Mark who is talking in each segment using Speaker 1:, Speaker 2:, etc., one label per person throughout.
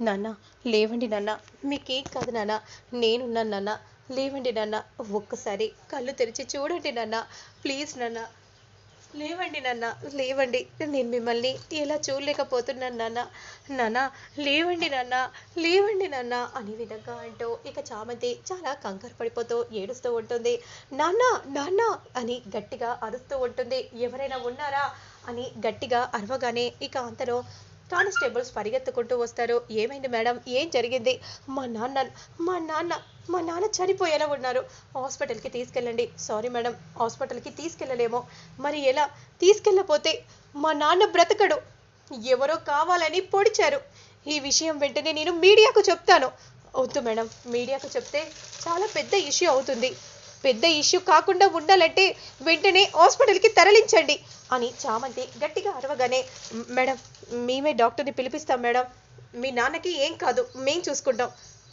Speaker 1: నాన్న లేవండి నాన్న. మీకేం కాదు నాన్న. నేనున్నాను నాన్న. లేవండి నాన్న. ఒక్కసారి కళ్ళు తెరిచి చూడండి నాన్న. ప్లీజ్ నాన్న. లేవండి నాన్న. లేవండి. నేను మిమ్మల్ని ఎలా చూడలేకపోతున్నాను నాన్న. నాన్న లేవండి నాన్న. లేవండి నాన్న అనే విధంగా అంటూ ఇక చామంతి చాలా కంగారు పడిపోతూ ఏడుస్తూ ఉంటుంది. నాన్న నాన్న అని గట్టిగా అరుస్తూ ఉంటుంది. ఎవరైనా ఉన్నారా? అని గట్టిగా అరవగానే ఇక అంతలో కానిస్టేబుల్స్ పరిగెత్తుకుంటూ వస్తారు. ఏమైంది మేడం? ఏం జరిగింది? మా నాన్న మా నాన్న మా నాన్న చనిపోయేలా ఉన్నారు. హాస్పిటల్కి తీసుకెళ్ళండి. సారీ మేడం హాస్పిటల్కి తీసుకెళ్ళలేము. మరి ఎలా? తీసుకెళ్ళపోతే మా నాన్న బ్రతకడు. ఎవరో కావాలని పొడిచారు. ఈ విషయం వెంటనే నేను మీడియాకు చెప్తాను. వద్దు మేడం మీడియాకు చెప్తే చాలా పెద్ద ఇష్యూ అవుతుంది. పెద్ద ఇష్యూ కాకుండా ఉండాలంటే వెంటనే హాస్పిటల్కి తరలించండి. అని చామంతి గట్టిగా అరవగానే మేడం మేమే డాక్టర్ని పిలిపిస్తాం మేడం. మీ నాన్నకి ఏం కాదు మేం చూసుకుంటాం.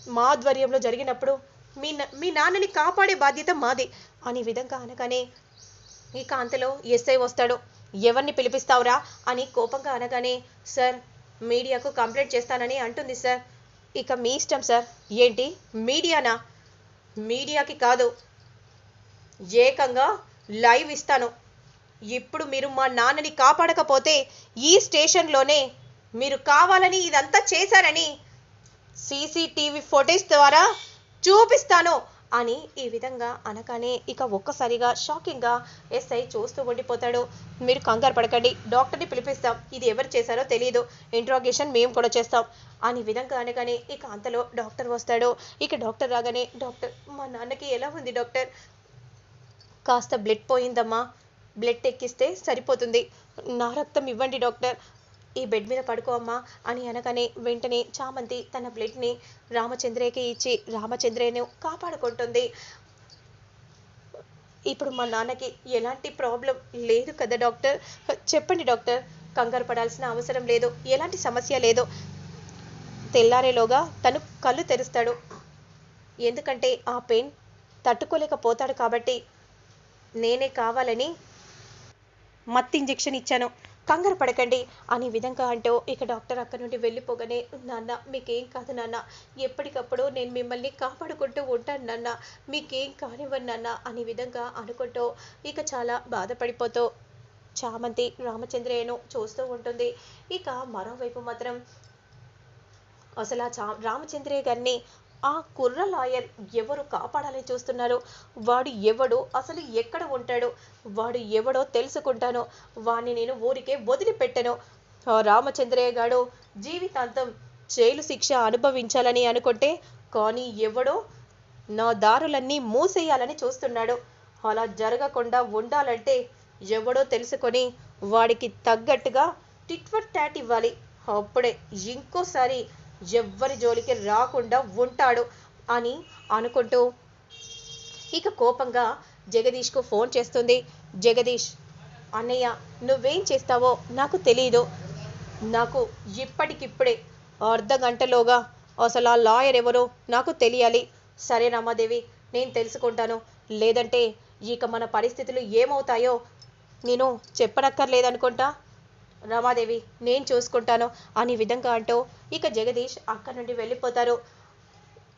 Speaker 1: మా ఆధ్వర్యంలో జరిగినప్పుడు మీ మీ నాన్నని కాపాడే బాధ్యత మాది. అనే విధంగా అనగానే ఈ కాంతలో ఎస్ఐ వస్తాడు. ఎవరిని పిలిపిస్తావురా? అని కోపంగా అనగానే సార్ మీడియాకు కంప్లైంట్ చేస్తానని అంటుంది సార్. ఇక మీ ఇష్టం సార్. ఏంటి? మీడియానా? మీడియాకి కాదు. ఏకంగా లైవ్ ఇస్తాను. ఇప్పుడు మీరు మా నాన్నని కాపాడకపోతే ఈ స్టేషన్లోనే మీరు కావాలని ఇదంతా చేశారని సీసీటీవీ ఫుటేజ్ ద్వారా చూపిస్తాను అని ఈ విధంగా అనగానే ఇక ఒక్కసారిగా షాకింగ్గా ఎస్ఐ చూస్తూ ఉండిపోతాడు. మీరు కంగారు పడకండి డాక్టర్ని పిలిపిస్తాం. ఇది ఎవరు చేశారో తెలియదు ఇంట్రాగేషన్ మేము కూడా చేస్తాం అని విధంగా అనగానే ఇక అంతలో డాక్టర్ వస్తాడు. ఇక డాక్టర్ రాగానే డాక్టర్ మా నాన్నకి ఎలా ఉంది డాక్టర్? కాస్త బ్లడ్ పోయిందమ్మా. బ్లడ్ ఎక్కిస్తే సరిపోతుంది. నా రక్తం ఇవ్వండి డాక్టర్. ఈ బెడ్ మీద పడుకో అమ్మా అని అనగానే వెంటనే చామంతి తన బ్లడ్ని రామచంద్రయ్యకి ఇచ్చి రామచంద్రయ్యను కాపాడుకుంటుంది. ఇప్పుడు మా నాన్నకి ఎలాంటి ప్రాబ్లం లేదు కదా డాక్టర్? చెప్పండి డాక్టర్. కంగారు పడాల్సిన అవసరం లేదు. ఎలాంటి సమస్య లేదు. తెల్లారేలోగా తను కళ్ళు తెరుస్తాడు. ఎందుకంటే ఆ పెయిన్ తట్టుకోలేకపోతాడు కాబట్టి నేనే కావాలని మత్తు ఇంజెక్షన్ ఇచ్చాను. కంగారు పడకండి అనే విధంగా అంటూ ఇక డాక్టర్ అక్కడ నుండి వెళ్ళిపోగానే నాన్న మీకేం కాదు నాన్న. ఎప్పటికప్పుడు నేను మిమ్మల్ని కాపాడుకుంటూ ఉంటాను నాన్న. మీకేం కానివ్వను నాన్న అనే విధంగా అనుకుంటూ ఇక చాలా బాధపడిపోతూ చామంతి రామచంద్రయ్యను చూస్తూ ఉంటుంది. ఇక మరోవైపు మాత్రం అసలు ఆ చా రామచంద్రయ్య గారిని ఆ కుర్ర లాయర్ ఎవరు కాపాడాలని చూస్తున్నారు? వాడు ఎవడు అసలు ఎక్కడ ఉంటాడు? వాడు ఎవడో తెలుసుకుంటాను. వాడిని నేను ఊరికే వదిలిపెట్టను. రామచంద్రయ్య గాడు జీవితాంతం జైలు శిక్ష అనుభవించాలని అనుకుంటే కానీ ఎవడో నా దారులన్నీ మూసేయాలని చూస్తున్నాడు. అలా జరగకుండా ఉండాలంటే ఎవడో తెలుసుకొని వాడికి తగ్గట్టుగా టిట్వర్ ట్యాట్ ఇవ్వాలి. అప్పుడే ఇంకోసారి ఎవ్వరి జోలికి రాకుండా ఉంటాడు అని అనుకుంటూ ఇక కోపంగా జగదీష్కు ఫోన్ చేస్తుంది. జగదీష్ అన్నయ్య నువ్వేం చేస్తావో నాకు తెలియదు నాకు ఇప్పటికిప్పుడే అర్ధ గంటలోగా అసలు ఆ లాయర్ ఎవరో నాకు తెలియాలి. సరే రమాదేవి నేను తెలుసుకుంటాను. లేదంటే ఇక మన పరిస్థితులు ఏమవుతాయో నేను చెప్పనక్కర్లేదనుకుంటా. రమాదేవి నేను చూసుకుంటాను అని విధంగా అంటూ ఇక జగదీష్ అక్కడి నుండి వెళ్ళిపోతారు.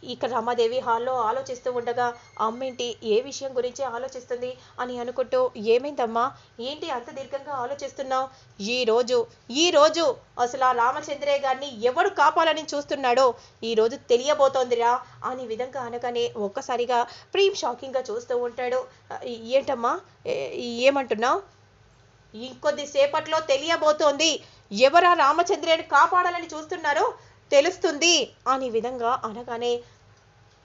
Speaker 1: ఇక రమాదేవి హాల్లో ఆలోచిస్తూ ఉండగా అమ్మేంటి ఏ విషయం గురించి ఆలోచిస్తుంది? అని అనుకుంటూ ఏమైందమ్మా? ఏంటి అంత దీర్ఘంగా ఆలోచిస్తున్నావు? ఈ రోజు ఈ రోజు అసలు ఆ రామచంద్రయ్య గారిని ఎవడు కాపాలని చూస్తున్నాడో ఈ రోజు తెలియబోతోందిరా అని విధంగా అనగానే ఒక్కసారిగా ప్రేమ్ షాకింగ్గా చూస్తూ ఉంటాడు. ఏంటమ్మా? ఏమంటున్నావు? ఇంకొద్ది సేపట్లో తెలియబోతోంది. ఎవరా రామచంద్రుని కాపాడాలని చూస్తున్నారో తెలుస్తుంది. అని విధంగా అనగానే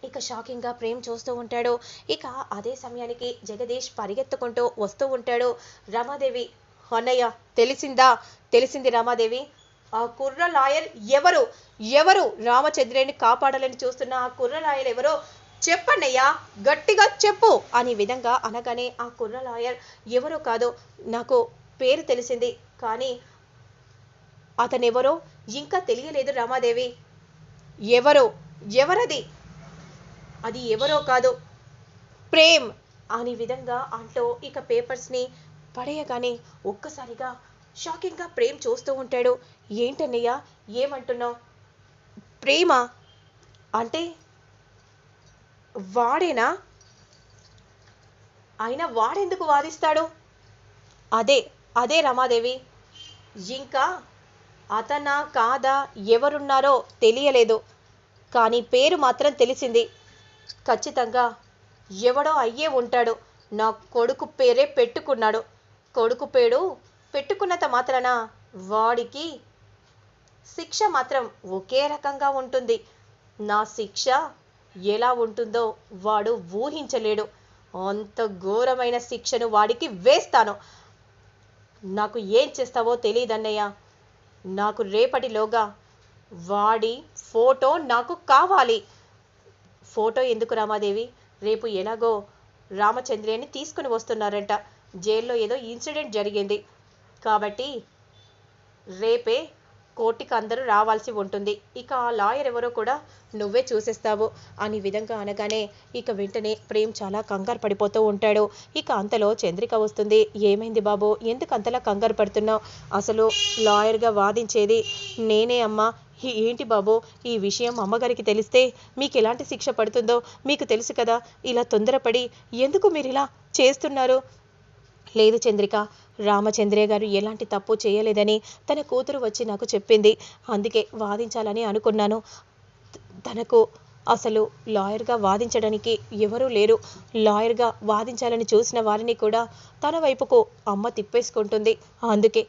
Speaker 1: ఇక షాకింగ్గా ప్రేమ్ చూస్తూ ఉంటాడు. ఇక అదే సమయానికి జగదీష్ పరిగెత్తుకుంటూ వస్తూ ఉంటాడు. రమాదేవి అన్నయ్య తెలిసిందా? తెలిసింది రమాదేవి. ఆ కుర్ర లాయర్ ఎవరు? ఎవరు రామచంద్రని కాపాడాలని చూస్తున్న ఆ కుర్ర లాయర్ ఎవరో చెప్పన్నయ్యా గట్టిగా చెప్పు అనే విధంగా అనగానే ఆ కుర్ర లాయర్ ఎవరో కాదు నాకు పేరు తెలిసింది కానీ అతనెవరో ఇంకా తెలియలేదు రామాదేవి. ఎవరో ఎవరది? అది ఎవరో కాదు ప్రేమ్ అనే విధంగా అంటూ ఇక పేపర్స్ని పడేయగానే ఒక్కసారిగా షాకింగ్గా ప్రేమ్ చూస్తూ ఉంటాడు. ఏంటన్నయ్య ఏమంటున్నావు? ప్రేమ? అంటే వాడేనా? అయినా వాడెందుకు వాదిస్తాడు? అదే అదే రమాదేవి. ఇంకా అతనా కాదా ఎవరున్నారో తెలియలేదు. కానీ పేరు మాత్రం తెలిసింది. ఖచ్చితంగా ఎవడో అయ్యే ఉంటాడు. నా కొడుకు పేరే పెట్టుకున్నాడు. కొడుకు పేరు పెట్టుకున్నంత మాత్రాన వాడికి శిక్ష మాత్రం ఒకే రకంగా ఉంటుంది. నా శిక్ష ఎలా ఉంటుందో వాడు ఊహించలేడు. అంత ఘోరమైన శిక్షను వాడికి వేస్తాను. నాకు ఏం చేస్తావో తెలియదన్నయ్య. నాకు రేపటిలోగా వాడి ఫోటో నాకు కావాలి. ఫోటో ఎందుకు రామాదేవి? రేపు ఎలాగో రామచంద్రియని తీసుకుని వస్తున్నారంట. జైల్లో ఏదో ఇన్సిడెంట్ జరిగింది. కాబట్టి రేపే కోర్టుకి అందరూ రావాల్సి ఉంటుంది. ఇక ఆ లాయర్ ఎవరో కూడా నువ్వే చూసేస్తావు. అని విధంగా అనగానే ఇక వెంటనే ప్రేమ్ చాలా కంగారు పడిపోతూ ఉంటాడు. ఇక అంతలో చంద్రిక వస్తుంది. ఏమైంది బాబు? ఎందుకు అంతలా కంగారు పడుతున్నావు? అసలు లాయర్గా వాదించేది నేనే అమ్మా. ఏంటి బాబు? ఈ విషయం అమ్మగారికి తెలిస్తే మీకు ఎలాంటి శిక్ష పడుతుందో మీకు తెలుసు కదా. ఇలా తొందరపడి ఎందుకు మీరు ఇలా చేస్తున్నారు? లేదు చంద్రిక. రామచంద్రయ్య గారు ఎలాంటి తప్పు చేయలేదని తన కూతురు వచ్చి నాకు చెప్పింది. అందుకే వాదించాలని అనుకున్నాను. తనకు అసలు లాయర్గా వాదించడానికి ఎవరూ లేరు. లాయర్గా వాదించాలని చూసిన వారిని కూడా తన వైపుకు అమ్మ తిప్పేసుకుంటుంది. అందుకే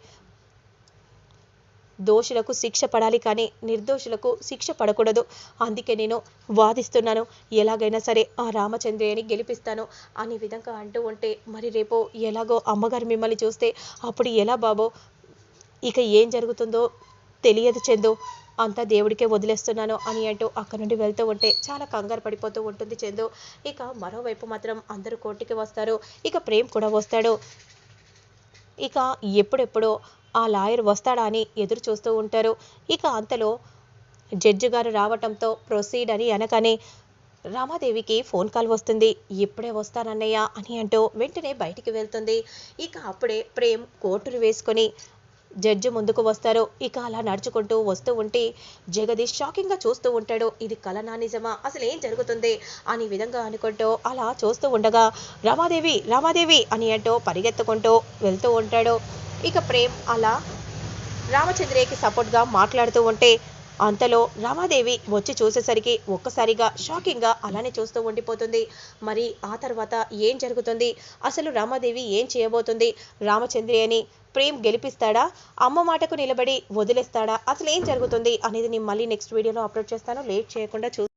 Speaker 1: దోషులకు శిక్ష పడాలి కానీ నిర్దోషులకు శిక్ష పడకూడదు. అందుకే నేను వాదిస్తున్నాను. ఎలాగైనా సరే ఆ రామచంద్రయ్యని గెలిపిస్తాను అనే విధంగా అంటూ ఉంటే మరి రేపు ఎలాగో అమ్మగారు మిమ్మల్ని చూస్తే అప్పుడు ఎలా బాబో? ఇక ఏం జరుగుతుందో తెలియదు చందు. అంతా దేవుడికే వదిలేస్తున్నాను అని అంటూ అక్కడ నుండి వెళ్తూ ఉంటే చాలా కంగారు పడిపోతూ ఉంటుంది చందు. ఇక మరోవైపు మాత్రం అందరూ కోర్టుకి వస్తారు. ఇక ప్రేమ్ కూడా వస్తాడు. ఇక ఎప్పుడెప్పుడో ఆ లాయర్ వస్తాడా అని ఎదురు చూస్తూ ఉంటారు. ఇక అంతలో జడ్జి గారు రావటంతో ప్రొసీడ్ అని అనగానే రామాదేవికి ఫోన్ కాల్ వస్తుంది. ఇప్పుడే వస్తానన్నయ్య అని అంటూ వెంటనే బయటికి వెళ్తుంది. ఇక అప్పుడే ప్రేమ్ కోర్టును వేసుకొని జడ్జి ముందుకు వస్తారు. ఇక అలా నడుచుకుంటూ వస్తూ ఉంటే జగదీష్ షాకింగ్గా చూస్తూ ఉంటాడు. ఇది కలనా నిజమా? అసలు ఏం జరుగుతుంది? అని విధంగా అనుకుంటూ అలా చూస్తూ ఉండగా రామాదేవి రామాదేవి అని అంటూ పరిగెత్తుకుంటూ వెళ్తూ ఉంటాడు. ఇక ప్రేమ్ అలా రామచంద్రయ్యకి సపోర్ట్గా మాట్లాడుతూ ఉంటే అంతలో రామాదేవి వచ్చి చూసేసరికి ఒక్కసారిగా షాకింగ్గా అలానే చూస్తూ ఉండిపోతుంది. మరి ఆ తర్వాత ఏం జరుగుతుంది? అసలు రామాదేవి ఏం చేయబోతుంది? రామచంద్రయ్యని ప్రేమ్ గెలిపిస్తాడా? అమ్మ మాటకు నిలబడి వదిలేస్తాడా? అసలు ఏం జరుగుతుంది? అనేది నేను మళ్ళీ నెక్స్ట్ వీడియోలో అప్లోడ్ చేస్తాను. లేట్ చేయకుండా చూ